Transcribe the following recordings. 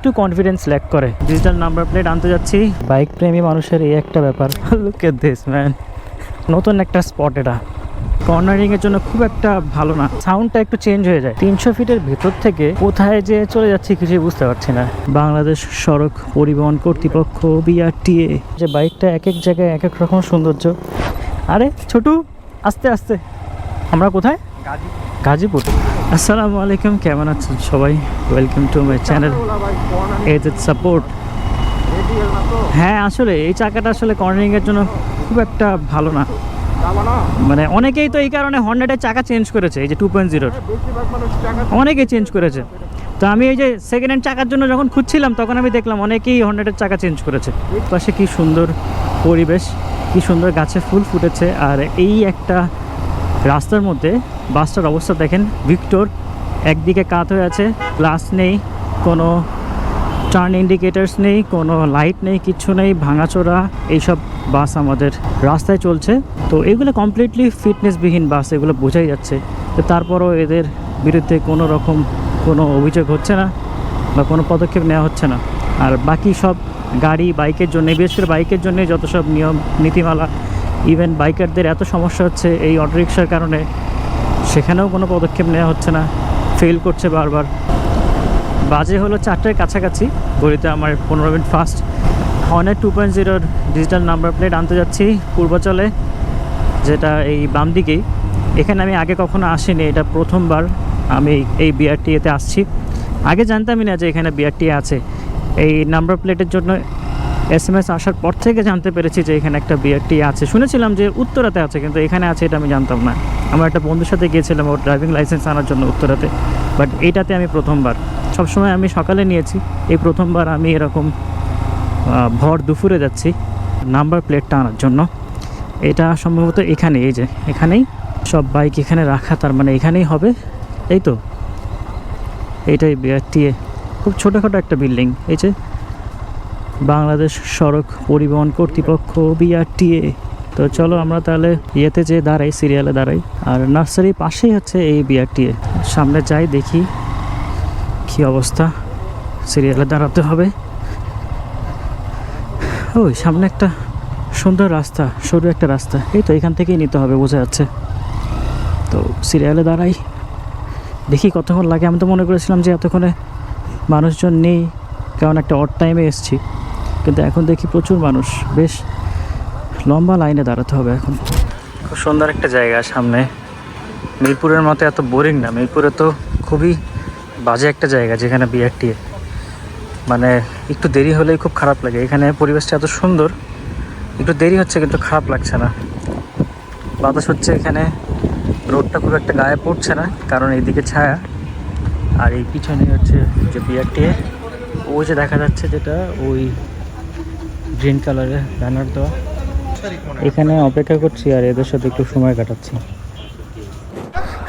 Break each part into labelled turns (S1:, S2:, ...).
S1: একটু confidence lack করে। Digital number plate আনতে যাচ্ছি। বাইক প্রেমী মানুষের এই একটা ব্যাপার। লুক এট দিস ম্যান নতুন একটা স্পট এটা। কর্নারিং এর জন্য খুব একটা ভালো না। সাউন্ডটা একটু চেঞ্জ হয়ে যায়। তিনশো ফিটের ভেতর থেকে কোথায় যে চলে যাচ্ছে কিছুই বুঝতে পারছি না। বাংলাদেশ সড়ক পরিবহন কর্তৃপক্ষ বিআরটিএ যে বাইকটা এক এক জায়গায় এক এক রকম সৌন্দর্য। আরে, ছোটু, আস্তে আস্তে। আমরা কোথায়? গাজীপুর। আসসালামু আলাইকুম, কেমন আছেন সবাই? Welcome to my channel as it support হ্যাঁ আসলে এই চাকাটা আসলে কর্নারিং এর জন্য খুব একটা ভালো না। মানে অনেকেই তো এই কারণে হন্ড্রেডের চাকা চেঞ্জ করেছে, এই যে টু পয়েন্ট জিরোর অনেকেই চেঞ্জ করেছে। তো আমি এই যে সেকেন্ড হ্যান্ড চাকার জন্য যখন খুঁজছিলাম, তখন আমি দেখলাম অনেকেই হন্ড্রেডের চাকা চেঞ্জ করেছে। পাশে কি সুন্দর পরিবেশ, কি সুন্দর গাছে ফুল ফুটেছে, আর এই একটা রাস্তার মধ্যে বাসটার অবস্থা দেখেন। ভিক্টর একদিকে কাত হয়ে আছে, গ্লাস নেই, কোনো টার্ন ইন্ডিকেটার্স নেই, কোনো লাইট নেই কিচ্ছু নেই, ভাঙাচোরা, এইসব বাস আমাদের রাস্তায় চলছে। তো এগুলো কমপ্লিটলি ফিটনেসবিহীন বাস, এগুলো বোঝাই যাচ্ছে। তো তারপরও এদের বিরুদ্ধে কোনো রকম কোনো অভিযোগ হচ্ছে না বা কোনো পদক্ষেপ নেওয়া হচ্ছে না। আর বাকি সব গাড়ি, বাইকের জন্য, বিশেষ করে বাইকের জন্য যত সব নিয়ম, নীতিমালা ইভেন বাইকারদের এত সমস্যা হচ্ছে এই অটোরিকশার কারণে। সেখানেও কোনো পদক্ষেপ নেওয়া হচ্ছে না। ফেল করছে বারবার। বাজে হলো চারটের কাছাকাছি। ঘড়িতে আমার পনেরো মিনিট ফাস্ট হর্নের টু পয়েন্ট জিরোর ডিজিটাল নাম্বার প্লেট আনতে যাচ্ছি পূর্বাচলে, যেটা এই বাম দিকেই। এখানে আমি আগে কখনো আসিনি, এটা প্রথমবার আমি এই বিআরটিএতে আসছি। আগে জানতামই না যে এখানে বিআরটি আছে। এই নাম্বার প্লেটের জন্য এস এম এস আসার পর থেকে জানতে পেরেছি যে এখানে একটা বিআরটি আছে। শুনেছিলাম যে উত্তরাতে আছে, কিন্তু এখানে আছে এটা আমি জানতাম না। আমার একটা বন্ধুর সাথে গিয়েছিলাম ওর ড্রাইভিং লাইসেন্স আনার জন্য উত্তরাতে। বাট এইটাতে আমি প্রথমবার। সবসময় আমি সকালে নিয়েছি। এই প্রথমবার আমি এরকম ভর দুপুরে যাচ্ছি নাম্বার প্লেটটা আনার জন্য। এটা সম্ভবত এখানে, এই যে এখানেই। সব বাইক এখানে রাখা, তার মানে এখানেই হবে। এই তো। এইটাই বিআরটিএ খুব ছোটোখাটো একটা বিল্ডিং এই যে বাংলাদেশ সড়ক পরিবহন কর্তৃপক্ষ বিআরটিএ তো চলো আমরা তাহলে ইয়েতে যে দাঁড়াই, সিরিয়ালে দাঁড়াই। আর নার্সারি পাশেই হচ্ছে এই বিআরটিএ সামনে যাই, দেখি কি অবস্থা। সিরিয়ালে দাঁড়াতে হবে। ওই, সামনে একটা সুন্দর রাস্তা, সরু একটা রাস্তা। এই তো, এখান থেকেই নিতে হবে, বোঝা যাচ্ছে। তো সিরিয়ালে দাঁড়াই। দেখি কতক্ষণ লাগে। আমি তো মনে করেছিলাম যে এতক্ষণে মানুষজন নেই। কারণ একটা অড টাইমে এসছি। কিন্তু এখন দেখি প্রচুর মানুষ। বেশ লম্বা লাইনে দাঁড়াতে হবে এখন। খুব সুন্দর একটা জায়গা সামনে। মিরপুরের মতো এত বোরিং না। মিরপুরে তো খুবই বাজে একটা জায়গা যেখানে বিআরটিএ মানে একটু দেরি হলেই খুব খারাপ লাগে। এখানে পরিবেশটা এত সুন্দর। একটু দেরি হচ্ছে কিন্তু খারাপ লাগছে না। বাতাস হচ্ছে এখানে। রোডটা খুব একটা গায়ে পড়ছে না, কারণ এইদিকে ছায়া। আর এই পিছনে হচ্ছে যে বিআরটিএ ওই যে দেখা যাচ্ছে যেটা, ওই গ্রিন কালারের ব্যানার দেওয়া। এখানে অপেক্ষা করছি আর এদের সাথে একটু সময় কাটাচ্ছি।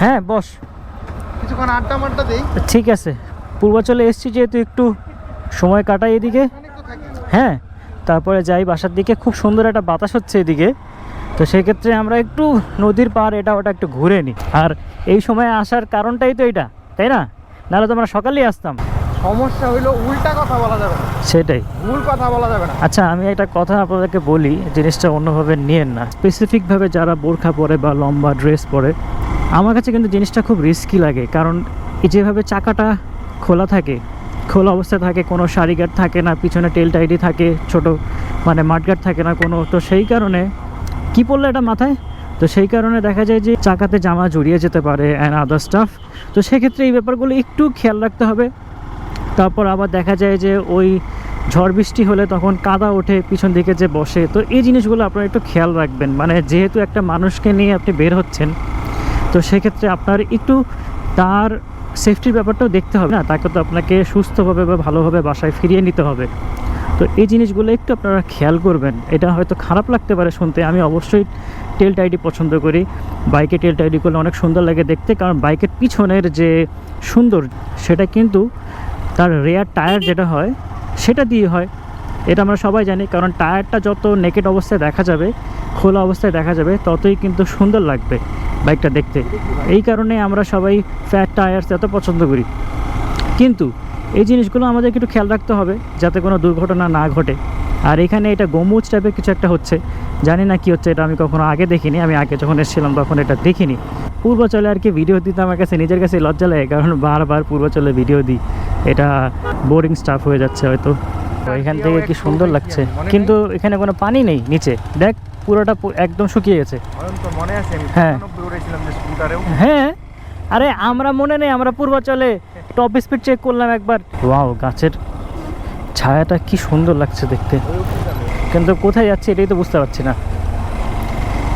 S1: হ্যাঁ বস।
S2: কিছুক্ষণ আড্ডা মাড্ডা দেই।
S1: ঠিক আছে। পূর্বাচলে এসছি যেহেতু একটু সময় কাটাই এদিকে। হ্যাঁ তারপরে যাই বাসার দিকে। খুব সুন্দর একটা বাতাস হচ্ছে এদিকে। তো সেক্ষেত্রে আমরা একটু নদীর পার এটা ওটা একটু ঘুরে নিই আর এই সময় আসার কারণটাই তো এটা তাই না? নাহলে তো আমরা সকালেই আসতাম।
S2: সমস্যা হইল উল্টা কথা বলা যাবে না।
S1: সেটাই।
S2: ভুল কথা বলা যাবে না।
S1: আচ্ছা আমি একটা কথা আপনাদেরকে বলি জিনিসটা অন্যভাবে নিয়েন না। স্পেসিফিকভাবে যারা বোরখা পরে বা লম্বা ড্রেস পরে আমার কাছে কিন্তু জিনিসটা খুব রিস্কি লাগে। কারণ যেভাবে চাকাটা খোলা থাকে খোলা অবস্থায় থাকে কোনো সারি গার্ড থাকে না পিছনে টেল টাইডি থাকে ছোট মানে মাঠগার্ড থাকে না কোনো তো সেই কারণে কি পড়ল এটা মাথায়? তো সেই কারণে দেখা যায় যে চাকাতে জামা জড়িয়ে যেতে পারে অ্যান্ড আদার স্টাফ তো সেক্ষেত্রে এই ব্যাপারগুলো একটু খেয়াল রাখতে হবে। তারপর আবার দেখা যায় যে ওই ঝড় বৃষ্টি হলে তখন কাদা ওঠে, পিছন দিকে যে বসে। তো এই জিনিসগুলো আপনারা একটু খেয়াল রাখবেন। মানে যেহেতু একটা মানুষকে নিয়ে আপনি বের হচ্ছেন, তো সেক্ষেত্রে আপনার একটু তার সেফটির ব্যাপারটাও দেখতে হবে না। তাকে তো আপনাকে সুস্থভাবে বা ভালোভাবে বাসায় ফিরিয়ে নিতে হবে। তো এই জিনিসগুলো একটু আপনারা খেয়াল করবেন। এটা হয়তো খারাপ লাগতে পারে শুনতে। আমি অবশ্যই টেল টাইডি পছন্দ করি। বাইকে টেল টাইডি করলে অনেক সুন্দর লাগে দেখতে। কারণ বাইকের পিছনের যে সুন্দর সেটা কিন্তু তার রেয়ার টায়ার যেটা হয়, সেটা দিয়ে হয়। এটা আমরা সবাই জানি, কারণ টায়ারটা যত নেকেট অবস্থায় দেখা যাবে, খোলা অবস্থায় দেখা যাবে, ততই কিন্তু সুন্দর লাগবে বাইকটা দেখতে। এই কারণে আমরা সবাই ফ্যাট টায়ার্স এত পছন্দ করি। কিন্তু এই জিনিসগুলো আমাদেরকে একটু খেয়াল রাখতে হবে, যাতে কোনো দুর্ঘটনা না ঘটে। আর এখানে এটা গম্বুজ টাইপের কিছু একটা হচ্ছে। জানি না কি হচ্ছে, এটা আমি কখনো আগে দেখিনি, আমি আগে যখন এসেছিলাম তখন এটা দেখিনি। পূর্বাচলে আর কি ভিডিও দিতে আমার কাছে নিজের কাছে লজ্জা লাগে, কারণ বারবার পূর্বাচলে ভিডিও দিই। এটা বোরিং স্টাফ হয়ে যাচ্ছে হয়তো। এখান থেকে কি সুন্দর লাগছে? কিন্তু এখানে কোনো পানি নেই নিচে। দেখ, পুরোটা একদম শুকিয়ে গেছে। হ্যাঁ। হ্যাঁ। আরে, আমরা মনে নেই, আমরা পূর্বাচলে টপ স্পিড চেক করলাম একবার। ওয়াও গাছের ছায়াটা কি সুন্দর লাগছে দেখতে। কিন্তু কোথায় যাচ্ছে এটাই তো বুঝতে পারছি না।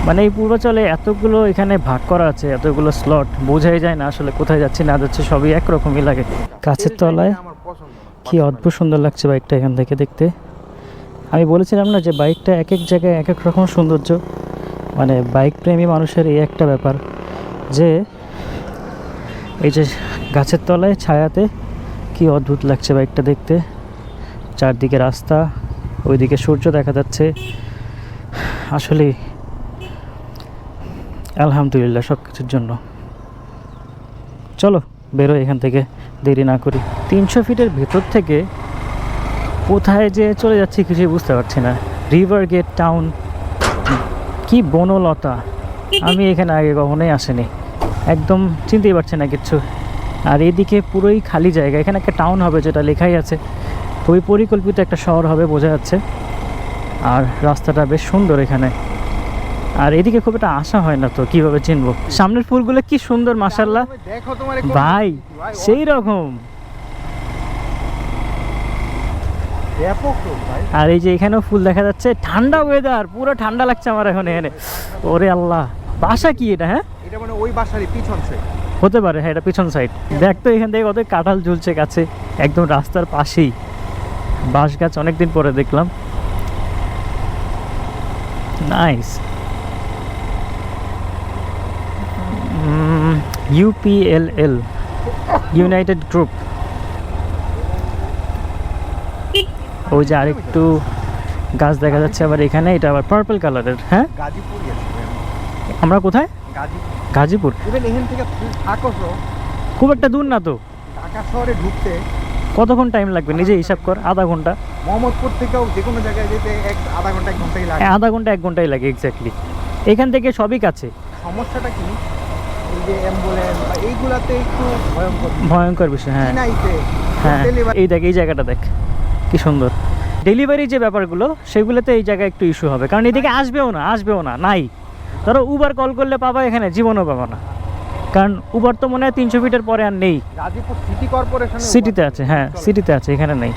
S1: মানে এই পূর্বাচলে এতগুলো এখানে ভাগ করা আছে, এতগুলো স্লট বোঝাই যায় না আসলে কোথায় যাচ্ছে, না যাচ্ছে, সবই একরকমই লাগে। গাছের তলায় কি অদ্ভুত সুন্দর লাগছে বাইকটা এখান থেকে দেখতে। আমি বলেছিলাম না যে বাইকটা এক এক জায়গায় এক এক রকম সৌন্দর্য মানে বাইক প্রেমী মানুষের এই একটা ব্যাপার যে এই যে গাছের তলায়, ছায়াতে কি অদ্ভুত লাগছে বাইকটা দেখতে। চারদিকে রাস্তা, ওইদিকে সূর্য দেখা যাচ্ছে। আসলে আলহামদুলিল্লাহ সব কিছুর জন্য। চলো বেরো এখান থেকে, দেরি না করি। তিনশো ফিটের ভেতর থেকে কোথায় যে চলে যাচ্ছি কিছুই বুঝতে পারছি না। রিভার গেট টাউন কি বনলতা। আমি এখানে আগে কখনোই আসিনি। একদম চিনতেই পারছি না কিচ্ছু আর এদিকে পুরোই খালি জায়গা। এখানে একটা টাউন হবে যেটা লেখাই আছে। খুবই পরিকল্পিত একটা শহর হবে, বোঝা যাচ্ছে। আর রাস্তাটা বেশ সুন্দর এখানে। আর এদিকে খুব একটা আশা হয় না তো কীভাবে চিনবো? সামনের ফুলগুলো কি সুন্দর মাসাল্লাহ ভাই সেই রকম। আর এই যে এখানেও ফুল দেখা যাচ্ছে ঠান্ডা ওয়েদার পুরো ঠান্ডা লাগছে আমার এখন এখানে। ওরে আল্লাহ বাসা কি এটা হ্যাঁ?
S2: এটা মানে ওই বাসারই পিছন
S1: হতে পারে হ্যাঁ এটা পিছন সাইড দেখ তো এখান থেকে কত কাঁঠাল ঝুলছে গাছে একদম রাস্তার পাশেই। বাঁশ গাছ অনেকদিন পরে দেখলাম। নাইস ইউপিএলএল ইউনাইটেড গ্রুপ ওই যে আরেকটু গাছ দেখা যাচ্ছে আবার এখানে এটা আবার পার্পল কালারের হ্যাঁ? আমরা কোথায়?
S2: গাজীপুর।
S1: গাজীপুর।
S2: ইভেন এখান থেকে তুমি
S1: খুব একটা দূর না তো।
S2: ঢাকা শহরে ঢুকতে।
S1: কতক্ষণ টাইম লাগবে? নিজে হিসাব কর আধা ঘণ্টা।
S2: মোহাম্মদপুর থেকেও যে কোনো জায়গায় যেতে এক আধা ঘণ্টা এক ঘন্টাই লাগে।
S1: আধা ঘণ্টা এক ঘন্টাই লাগে এক্স্যাক্টলি এখান থেকে সবই কাছে।
S2: সমস্যাটা কি? যে অ্যাম্বুলেন্স বা এইগুলাতে একটু ভয়ঙ্কর।
S1: ভয়ঙ্কর বিষয় হ্যাঁ।
S2: চিনাইতে
S1: হ্যাঁ
S2: ডেলিভারি
S1: এই দেখ এই জায়গাটা দেখ কি সুন্দর। ডেলিভারি যে ব্যাপারগুলো সেগুলোতে এই জায়গায় একটু ইস্যু হবে। কারণ এদিকে আসবেও না আসবেও না নাই। ধরো উবার কল করলে পাবা এখানে জীবনও পাবা না। কারণ উবার তো মনে হয় তিনশো ফিটের পরে আর নেই।
S2: গাজীপুর সিটি কর্পোরেশন
S1: সিটিতে আছে হ্যাঁ সিটিতে আছে এখানে নেই।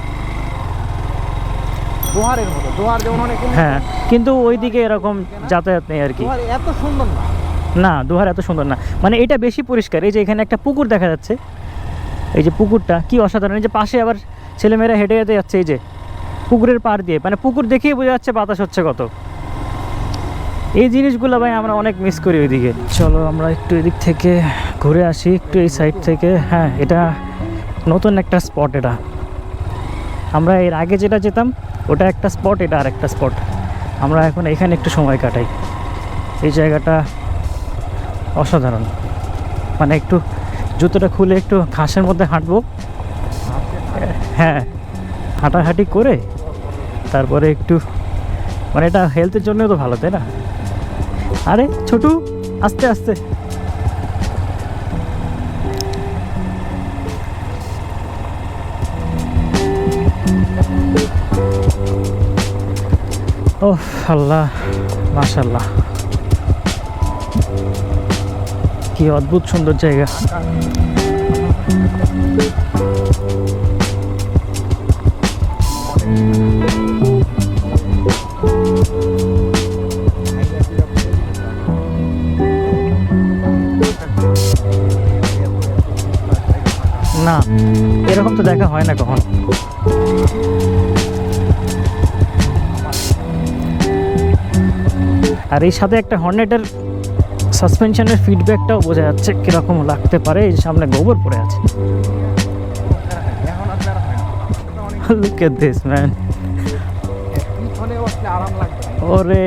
S2: দোহারের মতো দোহার যেমন অনেক
S1: হ্যাঁ কিন্তু ওইদিকে এরকম যাতায়াত নেই আর কি।
S2: এত সুন্দর না।
S1: না, দুহার এত সুন্দর না। মানে এটা বেশি পরিষ্কার। এই যে এখানে একটা পুকুর দেখা যাচ্ছে। এই যে পুকুরটা, কি অসাধারণ। এই যে পাশে আবার ছেলেমেয়েরা হেঁটে হেঁটে যাচ্ছে এই যে পুকুরের পাড় দিয়ে। মানে পুকুর দেখেই বোঝা যাচ্ছে বাতাস হচ্ছে কত। এই জিনিসগুলো ভাই আমরা অনেক মিস করি ওইদিকে। চলো আমরা একটু এদিক থেকে ঘুরে আসি, একটু এই সাইড থেকে। হ্যাঁ এটা নতুন একটা স্পট এটা। আমরা এর আগে যেটা যেতাম, ওটা একটা স্পট এটা আর একটা স্পট আমরা এখন এখানে একটু সময় কাটাই। এই জায়গাটা অসাধারণ। মানে একটু জুতোটা খুলে একটু ঘাসের মধ্যে হাঁটবো। হ্যাঁ হাঁটাহাঁটি করে তারপরে একটু মানে এটা হেলথের জন্য তো ভালো, তাই না? আরে ছোটু, আস্তে আস্তে। ও আল্লাহ মাশাল্লাহ কি অদ্ভুত সুন্দর জায়গা। না, এরকম তো দেখা হয় না কখন। আর এই সাথে একটা হর্নেটের সাসপেনশনের ফিডব্যাকটাও বোঝা যাচ্ছে কীরকম লাগতে পারে। এই সামনে গোবর পড়ে আছে। ওরে।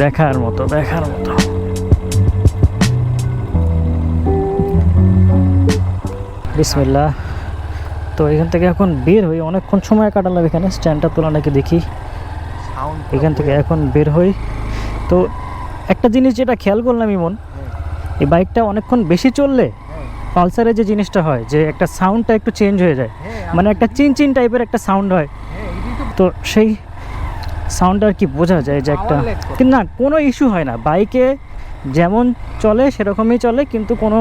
S1: দেখার মতো দেখার মতো। বিসমিল্লাহ। তো এখান থেকে এখন বের হই। অনেকক্ষণ সময় কাটালাম এখানে। স্ট্যান্ডটা তোলা নাকি দেখি। এখান থেকে এখন বের হই। তো একটা জিনিস যেটা খেয়াল করলাম ইমন এই বাইকটা অনেকক্ষণ বেশি চললে পালসারে যে জিনিসটা হয় যে একটা সাউন্ডটা একটু চেঞ্জ হয়ে যায় মানে একটা চিন চিন টাইপের একটা সাউন্ড হয়। তো সেই সাউন্ড আর কি বোঝা যায় যে একটা কিন্তু না কোনো ইস্যু হয় না। বাইকে যেমন চলে সেরকমই চলে কিন্তু কোনো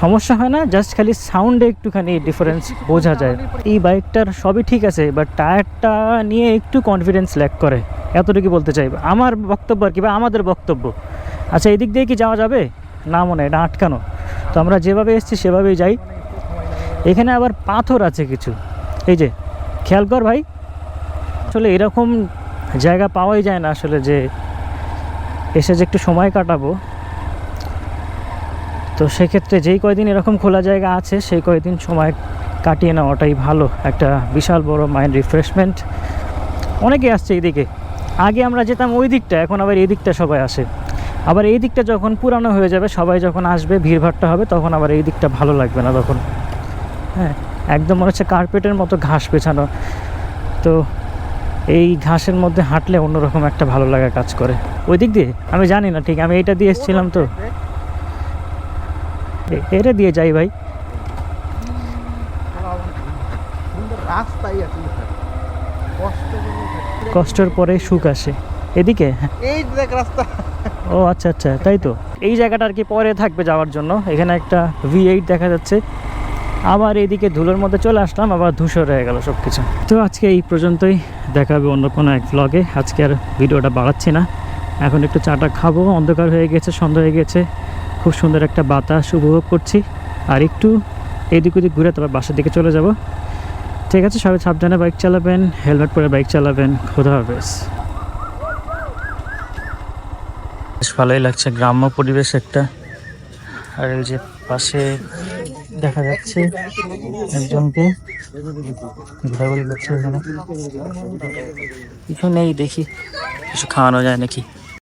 S1: সমস্যা হয় না জাস্ট খালি সাউন্ডে একটুখানি ডিফারেন্স বোঝা যায়। এই বাইকটার সবই ঠিক আছে বাট টায়ারটা নিয়ে একটু কনফিডেন্স ল্যাক করে। এতটুকু বলতে চাই আমার বক্তব্য আর কি বা আমাদের বক্তব্য। আচ্ছা এদিক দিয়ে কি যাওয়া যাবে? না মনে এটা আটকানো। তো আমরা যেভাবে এসেছি, সেভাবেই যাই। এখানে আবার পাথর আছে কিছু। এই যে, খেয়াল কর ভাই। আসলে এরকম জায়গা পাওয়াই যায় না আসলে যে এসে যে একটু সময় কাটাবো। তো সেক্ষেত্রে যেই কয়দিন এরকম খোলা জায়গা আছে, সেই কয়দিন সময় কাটিয়ে নেওয়াটাই ভালো। একটা বিশাল বড় মাইন্ড রিফ্রেশমেন্ট অনেকে আসছে এইদিকে। আগে আমরা যেতাম ওই দিকটা, এখন আবার এই দিকটা সবাই আসে। আবার এই দিকটা যখন পুরানো হয়ে যাবে, সবাই যখন আসবে, ভিড়ভাড়টা হবে, তখন আবার এই দিকটা ভালো লাগবে না তখন। হ্যাঁ একদম মনে হচ্ছে কার্পেটের মতো ঘাস পেছানো। তো এই ঘাসের মধ্যে হাঁটলে অন্যরকম একটা ভালো লাগা কাজ করে। ওই দিক দিয়ে? আমি জানি না ঠিক, আমি এইটা দিয়ে এসেছিলাম তো। এটা দিয়ে যাই ভাই।
S2: রাস্তাই আছে।
S1: কষ্টের পরে সুখ আসে। এদিকে।
S2: এই দেখ রাস্তা।
S1: ও আচ্ছা আচ্ছা তাই তো। এই জায়গাটা আর কি পরে থাকবে যাওয়ার জন্য। এখানে একটা ভি এইট দেখা যাচ্ছে। আবার এইদিকে ধুলোর মধ্যে চলে আসলাম আবার ধূসর হয়ে গেল সব কিছু তো আজকে এই পর্যন্তই। দেখাবে অন্য কোনো এক ব্লগে আজকে আর ভিডিওটা বাড়াচ্ছি না। এখন একটু চাটা খাব। অন্ধকার হয়ে গেছে সন্ধ্যা হয়ে গেছে। খুব সুন্দর একটা বাতাস উপভোগ করছি। আর একটু এদিক ওদিক ঘুরে তারপর বাসার দিকে চলে যাব। ঠিক আছে, সবাই সাবধানে বাইক চালাবেন, হেলমেট পরে বাইক চালাবেন, খোদা হাফেজ। বেশ ভালোই লাগছে, গ্রাম্য পরিবেশ একটা। আর এই যে পাশে দেখা যাচ্ছে একজনকে, ঘোরাঘুরি করছে এখানে কিছু নেই দেখি, কিছু খাওয়ানো যায় নাকি?